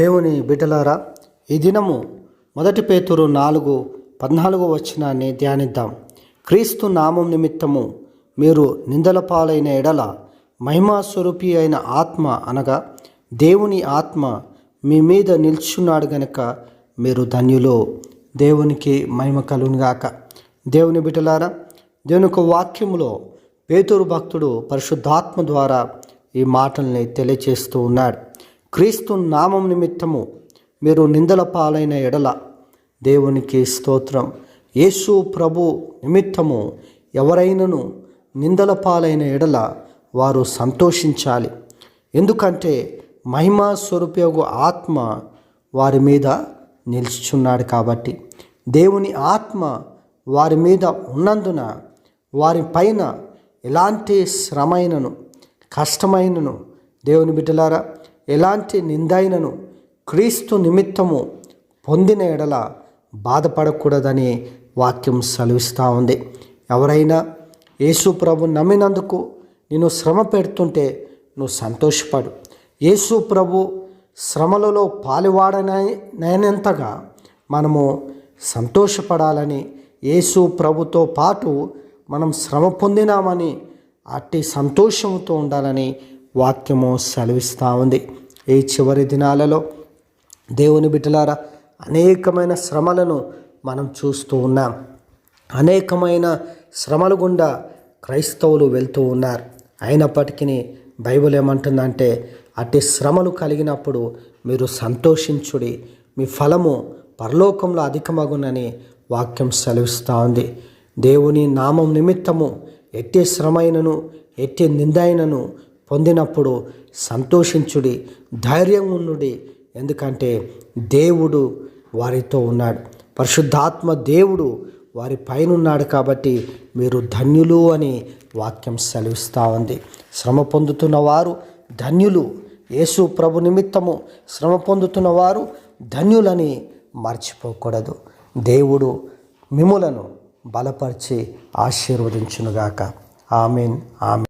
దేవుని బిడ్డలారా ఈ దినము మొదటి పేతురు నాలుగు పద్నాలుగు వచ్చినాన్ని ధ్యానిద్దాం. క్రీస్తు నామం నిమిత్తము మీరు నిందల పాలైన ఎడల మహిమాస్వరూపి అయిన ఆత్మ అనగా దేవుని ఆత్మ మీ మీద నిల్చున్నాడు గనక మీరు ధన్యులు. దేవునికి మహిమ కలుగునుగాక దేవుని బిడ్డలారా దేవుని యొక్క వాక్యములో పేతురు భక్తుడు పరిశుద్ధాత్మ ద్వారా ఈ మాటల్ని తెలియచేస్తూ ఉన్నాడు. క్రీస్తు నామం నిమిత్తము మీరు నిందల పాలైన ఎడల దేవునికి స్తోత్రం. యేసు ప్రభు నిమిత్తము ఎవరైనను నిందల పాలైన ఎడల వారు సంతోషించాలి. ఎందుకంటే మహిమా స్వరూపయోగు ఆత్మ వారి మీద నిలుచున్నాడు కాబట్టి. దేవుని ఆత్మ వారి మీద ఉన్నందున వారి పైన ఎలాంటి శ్రమైనను కష్టమైనను దేవుని బిడ్డలారా ఎలాంటి నిందైనను క్రీస్తు నిమిత్తము పొందిన ఎడల బాధపడకూడదని వాక్యం సెలవిస్తూ ఉంది. ఎవరైనా యేసు ప్రభు నమ్మినందుకు నేను శ్రమ పెడుతుంటే నువ్వు సంతోషపడు. యేసు ప్రభు శ్రమలలో పాలువాడనైనంతగా మనము సంతోషపడాలని యేసు ప్రభుతో పాటు మనం శ్రమ పొందినామని అట్టి సంతోషంతో ఉండాలని వాక్యము సెలవిస్తూ ఉంది. ఈ చివరి దినాలలో దేవుని బిడ్డలారా అనేకమైన శ్రమలను మనం చూస్తూ ఉన్నాం. అనేకమైన శ్రమల గుండా క్రైస్తవులు వెళ్తూ ఉన్నారు. అయినప్పటికీ బైబిల్ ఏమంటుందంటే అట్టి శ్రమలు కలిగినప్పుడు మీరు సంతోషించుడి మీ ఫలము పరలోకంలో అధికమగునని వాక్యం సెలవిస్తూ ఉంది. దేవుని నామం నిమిత్తము ఎట్టి శ్రమైనను ఎట్టి నిందైనను పొందినప్పుడు సంతోషించుడి ధైర్యం ఉండుడి. ఎందుకంటే దేవుడు వారితో ఉన్నాడు. పరిశుద్ధాత్మ దేవుడు వారి పైన ఉన్నాడు కాబట్టి మీరు ధన్యులు అని వాక్యం సెలవిస్తూ ఉంది. శ్రమ పొందుతున్న వారు ధన్యులు. యేసు ప్రభు నిమిత్తము శ్రమ పొందుతున్న వారు ధన్యులని మర్చిపోకూడదు. దేవుడు మిములను బలపరిచి ఆశీర్వదించునుగాక. ఆమెన్ ఆమె